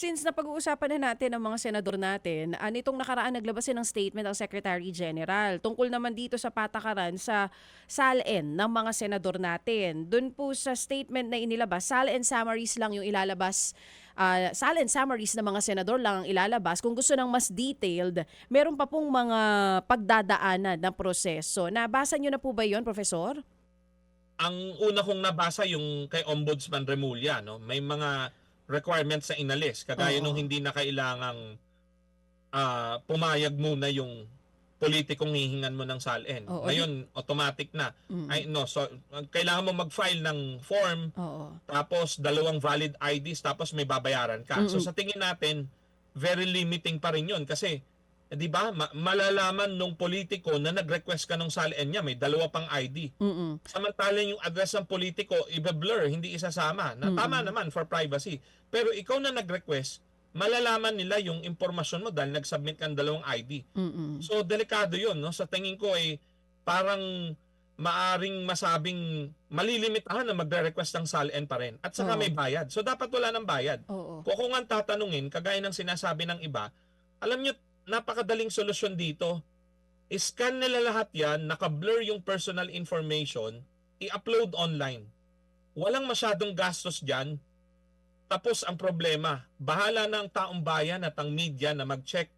Since napag-uusapan na natin ang mga senador natin, ah, nitong nakaraan naglabas ng statement ang Secretary General tungkol naman dito sa patakaran sa SALN ng mga senador natin. Doon po sa statement na inilabas, SALN summaries lang yung ilalabas uh, SALN summaries ng mga senador lang ang ilalabas. Kung gusto ng mas detailed, meron pa pong mga pagdadaanan ng proseso. Nabasa nyo na po ba yon Professor? ang una kong nabasa yung kay Ombudsman Remulla, no? May mga requirements sa inalis. Kagaya Oo. nung hindi na kailangang ah, pumayag muna yung politikong hihingan mo ng SALN. Oo. Ngayon, automatic na. Mm. Ay, no, so, kailangan mo mag-file ng form, Oo. tapos dalawang valid IDs, tapos may babayaran ka. So Mm-mm. sa tingin natin, very limiting pa rin yun. Kasi, eh, di ba, ma- malalaman nung politiko na nag-request ka ng SALN niya, may dalawa pang ID. Mm-mm. Samantalang yung address ng politiko, ibe-blur, hindi isasama. Na tama Mm-mm. naman for privacy. Pero ikaw na nag-request, malalaman nila yung impormasyon mo dahil nag-submit ka ng dalawang ID. Mm-mm. So, delikado yun. No? Sa tingin ko ay parang maaring masabing malilimitahan na magre-request ng SALN pa rin. At saka Oo. may bayad. So, dapat wala ng bayad. Oo. Kung ako nga tatanungin, kagaya ng sinasabi ng iba, alam nyo, napakadaling solusyon dito. I-scan nila lahat yan, naka-blur yung personal information, i-upload online. Walang masyadong gastos dyan. Tapos ang problema, bahala na ang taong bayan at ang media na mag-check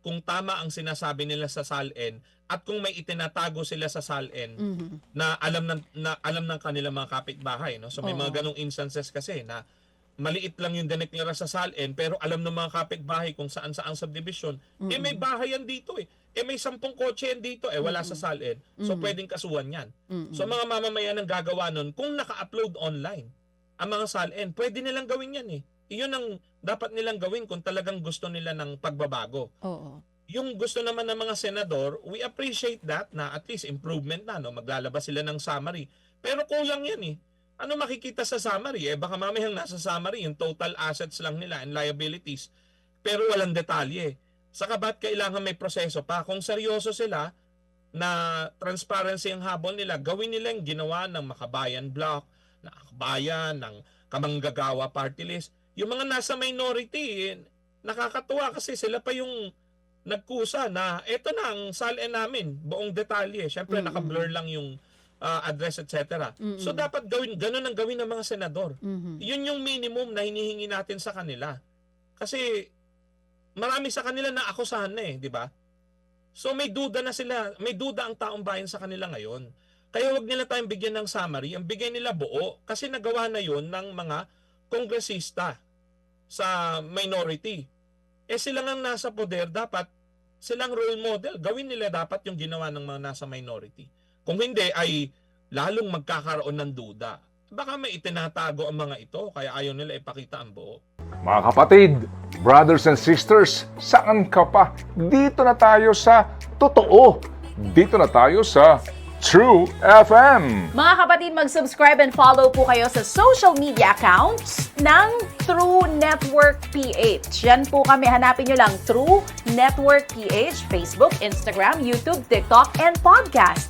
kung tama ang sinasabi nila sa SALN at kung may itinatago sila sa SALN Mhm. na alam ng na alam ng kanilang mga kapitbahay no so may Oo. mga ganong instances kasi na maliit lang yung dineklara sa SALN pero alam ng mga kapitbahay kung saan saan subdivision eh may bahay yan dito eh eh may sampung kotse yan dito eh wala sa SALN so Mhm. pwedeng kasuhan yan Mm-mm. so mga mamamayan ang gagawa nun kung naka-upload online ang mga SALN pwede nilang gawin yan eh iyon ang dapat nilang gawin kung talagang gusto nila ng pagbabago Oo. yung gusto naman ng mga senador, we appreciate that na at least improvement na, no? maglalabas sila ng summary. Pero kulang yan eh. Ano makikita sa summary? Eh baka mamayang nasa summary yung total assets lang nila and liabilities. Pero walang detalye. Saka ba't kailangan may proseso pa? Kung seryoso sila na transparency ang habol nila, gawin nila yung ginawa ng Makabayan Block, ng Akbayan, ng Kamanggagawa Party List. Yung mga nasa minority, nakakatuwa kasi sila pa yung nagkusa na eto na ang SALN namin, buong detalye. Siyempre, Mm-mm. naka-blur lang yung ah, address, etc. Mm-mm. So, dapat gawin, ganun ang gawin ng mga senador. Mhm. Yun yung minimum na hinihingi natin sa kanila. Kasi, marami sa kanila na akusahan na eh, di ba? So, may duda na sila, may duda ang taong bayan sa kanila ngayon. Kaya wag nila tayong bigyan ng summary, ang bigay nila buo kasi nagawa na yun ng mga kongresista sa minority. Eh sila nga nasa poder, dapat silang role model. Gawin nila dapat yung ginawa ng mga nasa minority. Kung hindi ay lalong magkakaroon ng duda. Baka may itinatago ang mga ito kaya ayaw nila ipakita ang buo. Mga kapatid, brothers and sisters, saan ka pa? Dito na tayo sa totoo. Dito na tayo sa True FM. Mga kapatid, mag-subscribe and follow po kayo sa social media accounts ng True Network PH. Yan po kami. Hanapin nyo lang True Network PH, Facebook, Instagram, YouTube, TikTok, and podcast.